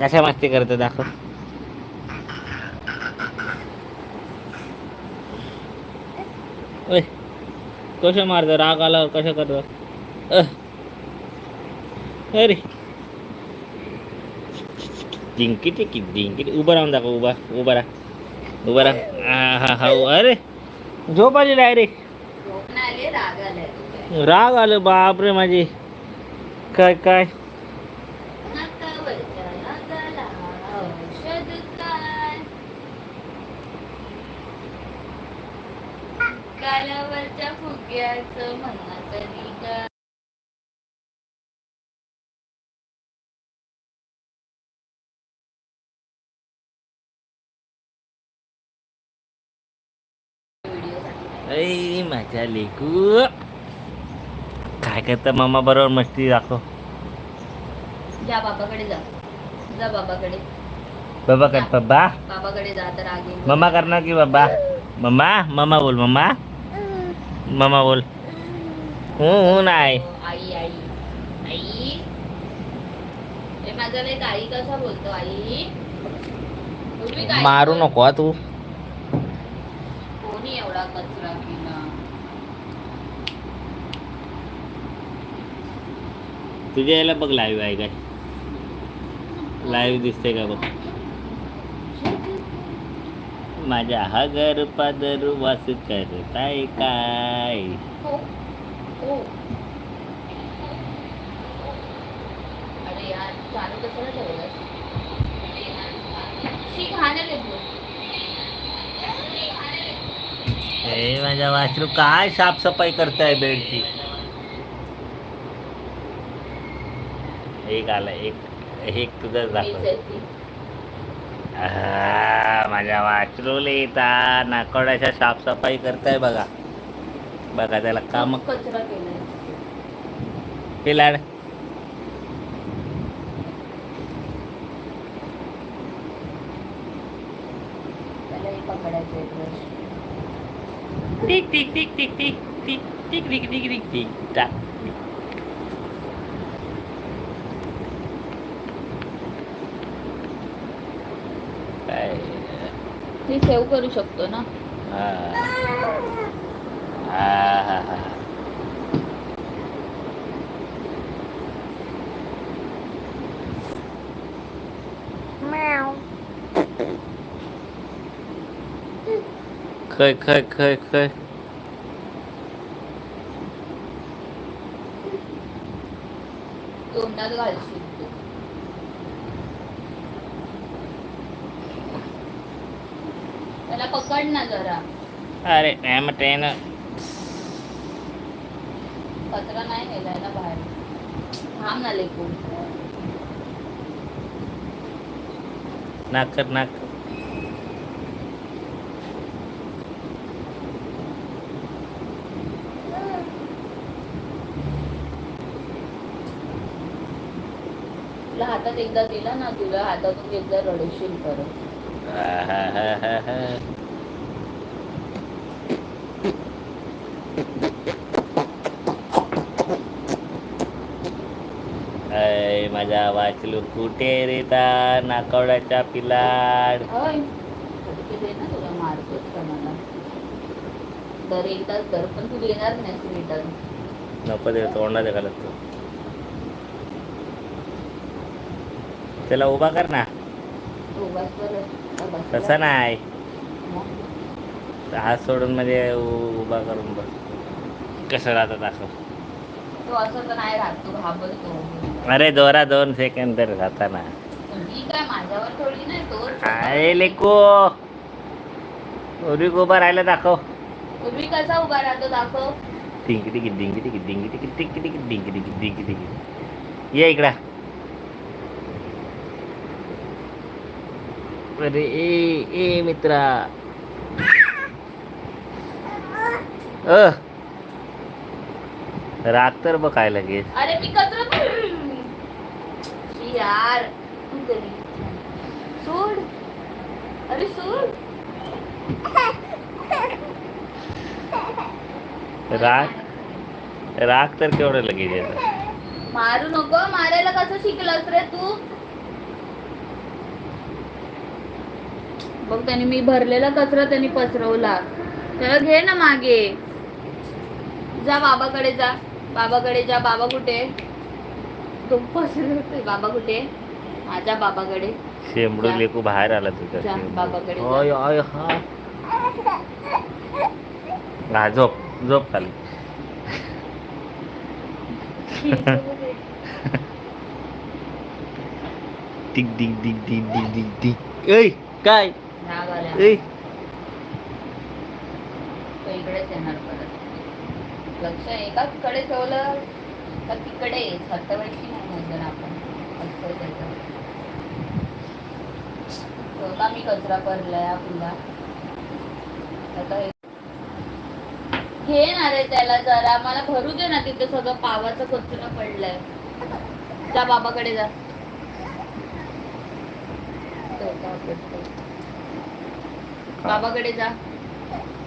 कशा मस्ती करतो दाखव. कसं मारतो राग आल्यावर कसं करतो. अरे. डिंकी टिकी डिंकी उभं राहून दाखव उभा उभा राहा. उभा राहा. हा हा अरे. झोप आली डायरेक्ट. राग आलं बापरे माझी. काय काय? गालावरच्या फुग्याचं म्हणा ऐ माझ्या लेकू. काय करतं मामा बरोबर मस्ती दाखव. जा बाबाकडे जा. जा बाबाकडे. बाबा कर बाबा. बाबाकडे जा तर येईल. मम्मा करणार की बाबा? मम्मा मम्मा बोल मम्मा मम्मा बोल. हो हो नाही. आई आई. आई. माझा लेक आई कसा बोलतो आई? काय मारू नको हा तू. कोणी एवढा कचरा केला? तुझ्या यायला बघ लाईव्ह आहे काय लाईव्ह दिसते का बघ? माझ्या हगर पदर वास करताय काय? माझ्या वासरू काय साफसफाई करताय बेडची? एक आला एक एक तुझं दाखव माझ्या वासरूला येता नाकोड्याच्या साफसफाई करताय बघा बघा त्याला काम कचरा पिलाड हे tick tick tick tick tick tick tick tick tick tick tick ती सेव्ह करू शकतो ना? khơi khơi khơi khơi tôm đã gọi त्याला पकड ना जरा. अरे मॅम ट्रेन कचरा नाही नेलाय ना बाहेर. थांब ना लेकू नाक नाक. तुला हातात एकदा दिला ना तुला हातातून एकदा रडशील परत. अय माझा वाचलू कुठे रे ता? नाकवड्याच्या पिलाड. नको दे तोंडा दे घालत तू त्याला उभा कर ना. तसं नाही? हात सोडून म्हणजे उभा करून बस. कसं राहतं दाखव अरे दोरा दोन सेकंड तर तो काय लेको! उरी उभा राहिला दाखव. तुम्ही कसा उभा राहतो दाखव. डिंगी डिंगी डिंगी टिकी टिकी डिंगी टिकी डिंगी टिकी ये इकडं. अरे ए ए मित्रा. अ. राग तर बघ काय लगेच अरे मी कचरा यार तू तरी सोड. अरे सोड. राग राग तर केवढं लगेच मारू नको मारायला कसं शिकलास रे तू? बघ त्याने मी भरलेला कचरा त्यांनी पसरवला. त्याला घे ना मागे. जा बाबाकडे जा. बाबाकडे जा. बाबा कुठे? तो पसरवतोय. बाबा कुठे? माझ्या बाबाकडे. शेंबडू. लेकू बाहेर आला तुझा जा, शेंबडू. बाबाकडे जा. हा. झोप. झोप खाली. टिक डिक डिक डिक डिक डिक डिक ऐ काय? तो इकडेच येणार परत. लक्ष एकाच कडे ठेवलं का तिकडे छातावरची नाही नजर आपण. असं त्याचं. मी कचरा भरलाय फुला आता हे- घे ना रे त्याला जरा. मला भरू दे ना तिथे सगळं. पावाचं कचरा पडलाय. जा बाबाकडे जा. बाबाकडे जा.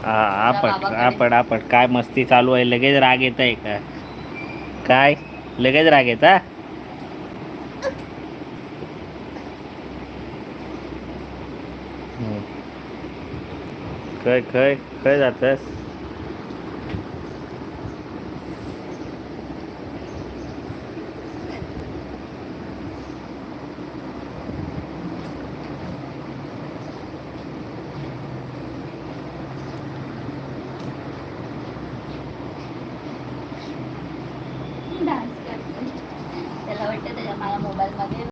हा, आपण. आपण आपण काय मस्ती चालू आहे? लगेच राग येत आहे का काय? लगेच राग येता खय खय खय जातस